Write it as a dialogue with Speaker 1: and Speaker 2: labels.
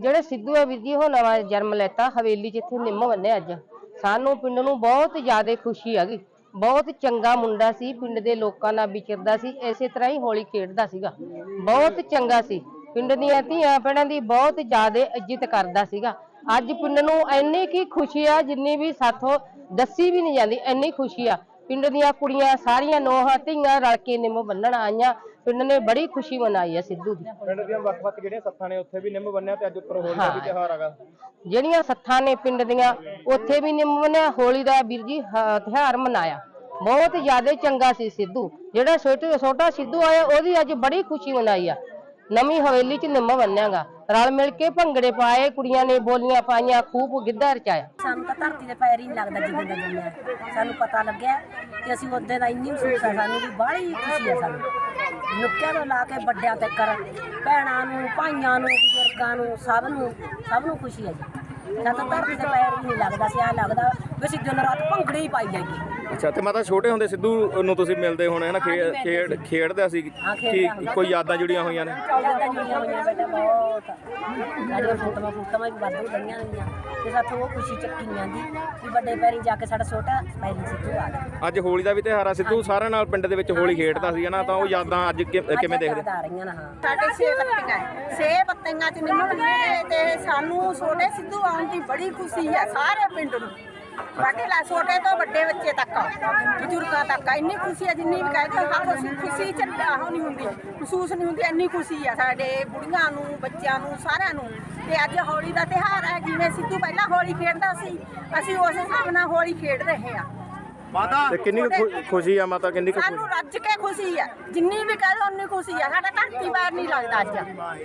Speaker 1: ਜਿਹੜੇ ਸਿੱਧੂ ਆ ਵੀਰ ਜੀ, ਉਹ ਨਵਾਂ ਜਨਮ ਲੈਤਾ, ਹਵੇਲੀ 'ਚ ਇੱਥੇ ਨਿੰਮ ਬੰਨੇ ਅੱਜ। ਸਾਨੂੰ ਪਿੰਡ ਨੂੰ ਬਹੁਤ ਜ਼ਿਆਦਾ ਖੁਸ਼ੀ ਹੈਗੀ ਬਹੁਤ ਚੰਗਾ ਮੁੰਡਾ ਸੀ, ਪਿੰਡ ਦੇ ਲੋਕਾਂ ਨਾਲ ਵਿਚਰਦਾ ਸੀ, ਇਸੇ ਤਰ੍ਹਾਂ ਹੀ ਹੋਲੀ ਖੇਡਦਾ ਸੀਗਾ। ਬਹੁਤ ਚੰਗਾ ਸੀ। ਪਿੰਡ ਦੀਆਂ ਧੀਆਂ ਭੈਣਾਂ ਦੀ ਬਹੁਤ ਜ਼ਿਆਦਾ ਇੱਜ਼ਤ ਕਰਦਾ ਸੀਗਾ। ਅੱਜ ਪਿੰਡ ਨੂੰ ਇੰਨੀ ਕੀ ਖੁਸ਼ੀ ਆ, ਜਿੰਨੀ ਵੀ ਸਾਥੋਂ ਦੱਸੀ ਵੀ ਨਹੀਂ ਜਾਂਦੀ, ਇੰਨੀ ਖੁਸ਼ੀ ਆ। ਪਿੰਡ ਦੀਆਂ ਕੁੜੀਆਂ ਸਾਰੀਆਂ ਨੋਹਾਂ ਧੀਆਂ ਰਲ ਕੇ ਨਿੰਮ ਬੰਨਣ ਆਈਆਂ। ਪਿੰਡ ਨੇ ਬੜੀ ਖੁਸ਼ੀ ਮਨਾਈ ਆ ਸਿੱਧੂ ਦੀ।
Speaker 2: ਪਿੰਡ ਦੀਆਂ ਵੱਖ-ਵੱਖ ਜਿਹੜੀਆਂ ਸੱਥਾਂ ਨੇ ਉੱਥੇ ਵੀ ਨਿੰਮ ਬੰਨਿਆ ਤੇ ਅੱਜ ਉੱਪਰ ਹੋਲੀ ਦਾ ਵੀ
Speaker 1: ਹਾਂ।
Speaker 2: ਤਿਉਹਾਰ ਹੈਗਾ।
Speaker 1: ਜਿਹੜੀਆਂ ਸੱਥਾਂ ਨੇ ਪਿੰਡ ਦੀਆਂ ਉੱਥੇ ਵੀ ਨਿੰਮ ਬੰਨਿਆ ਹੋਲੀ ਦਾ ਵੀਰ ਜੀ ਹ- ਤਿਉਹਾਰ ਮਨਾਇਆ। ਬਹੁਤ ਜ਼ਿਆਦਾ ਚੰਗਾ ਸੀ ਸਿੱਧੂ। ਜਿਹੜਾ ਛੋਟੇ ਛੋਟਾ ਸਿੱਧੂ ਆਇਆ ਉਹਦੀ ਅੱਜ ਬੜੀ ਖੁਸ਼ੀ ਮਨਾਈ ਆ। ਨਵੀਂ ਹਵੇਲੀ 'ਚ ਨਿੰਮ ਬੰਨਿਆਗਾ। ਰਲ ਮਿਲ ਕੇ ਭੰਗੜੇ ਪਾਏ ਕੁੜੀਆਂ ਨੇ ਬੋਲੀਆਂ ਪਾਈਆਂ ਖੂਬ ਗਿੱਧਾ ਰਚਾਇਆ।
Speaker 3: ਸਾਨੂੰ ਤਾਂ ਧਰਤੀ ਦੇ ਪੈਰ ਹੀ ਨਹੀਂ ਲੱਗਦਾ ਜਿੱਦਾਂ ਦਾ ਜੰਮਿਆ। ਸਾਨੂੰ ਪਤਾ ਲੱਗਿਆ ਕਿ ਅਸੀਂ ਉਹਦੇ ਦਾ ਇੰਨੀ ਮਹਿਸੂਸ ਆ ਸਾਨੂੰ ਵੀ ਬਾਹਲੀ ਖੁਸ਼ੀ ਆ ਸਾਨੂੰ। ਨੁੱਕਿਆਂ ਤੋਂ ਲਾ ਕੇ ਵੱਡਿਆਂ ਤੱਕ ਭੈਣਾਂ ਨੂੰ, ਭਾਈਆਂ ਨੂੰ, ਬਜ਼ੁਰਗਾਂ ਨੂੰ, ਸਭ ਨੂੰ ਸਭ ਨੂੰ ਖੁਸ਼ੀ ਹੈ ਜੀ। ਸਾਨੂੰ ਧਰਤੀ ਦੇ ਪੈਰ ਵੀ ਨਹੀਂ ਲੱਗਦਾ ਸਿਆ ਲੱਗਦਾ ਵੀ ਅਸੀਂ ਦਿਨ ਰਾਤ ਭੰਗੜੇ ਹੀ ਪਾਈ ਜਾਈਏ।
Speaker 2: ਅੱਛਾ ਤੇ ਮਾਤਾ ਛੋਟੇ ਹੁੰਦੇ ਸਿੱਧੂ ਨੂੰ ਤੁਸੀਂ ਮਿਲਦੇ ਹੋਣੇ ਹਨਾ? ਖੇ- ਖੇਡ ਖੇਡਦਾ ਸੀ ਕੀ। ਕੋਈ ਯਾਦਾਂ ਜੁੜੀਆਂ ਹੋਈਆਂ ਨੇ?
Speaker 3: ਜਿੱਦਾਂ ਜੁੜੀਆਂ ਹੋਈਆਂ ਬੇਟਾ ਬਹੁਤ ਸਾਡੀਆਂ ਫੋਟੋਆਂ ਫੋਟੋਆਂ ਵੀ ਵਾਧੂ ਗਈਆਂ ਹੋਈਆਂ। ਤੇ ਸਾਥੋਂ ਉਹ ਖੁਸ਼ੀ ਚੱਕੀ ਨਹੀਂ ਆਂਦੀ ਵੀ ਵੱਡੇ ਪੈਰੀ ਜਾ ਕੇ ਸਾਡਾ ਛੋਟਾ ਸਪੈਲਿੰਗ ਸਿੱਧੂ ਆ ਗਿਆ।
Speaker 2: ਅੱਜ ਹੋਲੀ ਦਾ ਵੀ ਤਿਉਹਾਰ ਆ। ਸਿੱਧੂ ਸਾਰਿਆਂ ਨਾਲ ਪਿੰਡ ਦੇ ਵਿੱਚ ਹੋਲੀ ਖੇਡਦਾ ਸੀ ਹਨਾ? ਤਾਂ ਉਹ ਯਾਦਾਂ ਅੱਜ ਕਿ- ਕਿਵੇਂ ਦੇਖਦੇ?
Speaker 3: ਯਾਦ ਆ ਰਹੀਆਂ ਨੇ ਹਾਂ।
Speaker 4: ਸਾਡੇ ਛੇ ਪੱਤੀਆਂ ਹੈ। ਛੇ ਪੱਤੀਆਂ ਚ ਨਿੰਮ ਬੰਨੇ ਤੇ ਸਾਨੂੰ ਛੋਟੇ ਸਿੱਧੂ ਆਉਣ ਦੀ ਬੜੀ ਖੁਸ਼ੀ ਹੈ ਸਾਰੇ ਪਿੰਡ ਨੂੰ। ਬਾਕੀ ਲਾ ਛੋਟੇ ਤੋਂ ਵੱਡੇ ਬੱਚੇ ਤੱਕ ਬਜ਼ੁਰਗਾਂ ਤੱਕ ਇੰਨੀ ਖੁਸ਼ੀ ਹੈ ਜਿੰਨੀ ਵੀ ਕਹਿੰਦੇ ਹਾਂ ਖੁਸ਼ੀ ਖੁਸ਼ੀ ਚ ਆਹ ਨਹੀਂ ਹੁੰਦੀ ਮਹਿਸੂਸ ਨਹੀਂ ਹੁੰਦੀ ਇੰਨੀ ਖੁਸ਼ੀ ਹੈ ਸਾਡੇ ਬੁੜੀਆਂ ਨੂੰ ਬੱਚਿਆਂ ਨੂੰ ਸਾਰਿਆਂ ਨੂੰ। ਤੇ ਅੱਜ ਹੋਲੀ ਦਾ ਤਿਉਹਾਰ ਹੈ ਜਿਵੇਂ ਸਿੱਧੂ ਪਹਿਲਾਂ ਹੋਲੀ ਖੇਡਦਾ ਸੀ ਅਸੀਂ ਉਸ ਹਿਸਾਬ ਨਾਲ ਹੋਲੀ ਖੇਡ ਰਹੇ ਹਾਂ।
Speaker 2: ਤੇ ਕਿੰਨੀ ਕੁ ਖੁਸ਼ੀ ਆ ਮਾਤਾ ਕਿੰਨੀ ਕੁ
Speaker 4: ਸਾਨੂੰ ਰੱਜ ਕੇ ਖੁਸ਼ੀ ਹੈ ਜਿੰਨੀ ਵੀ ਕਹਿ ਉਨੀ ਖੁਸ਼ੀ ਹੈ ਸਾਡਾ ਧਰਤੀ ਪੈਰ ਨਹੀਂ ਲੱਗਦਾ ਅੱਜ।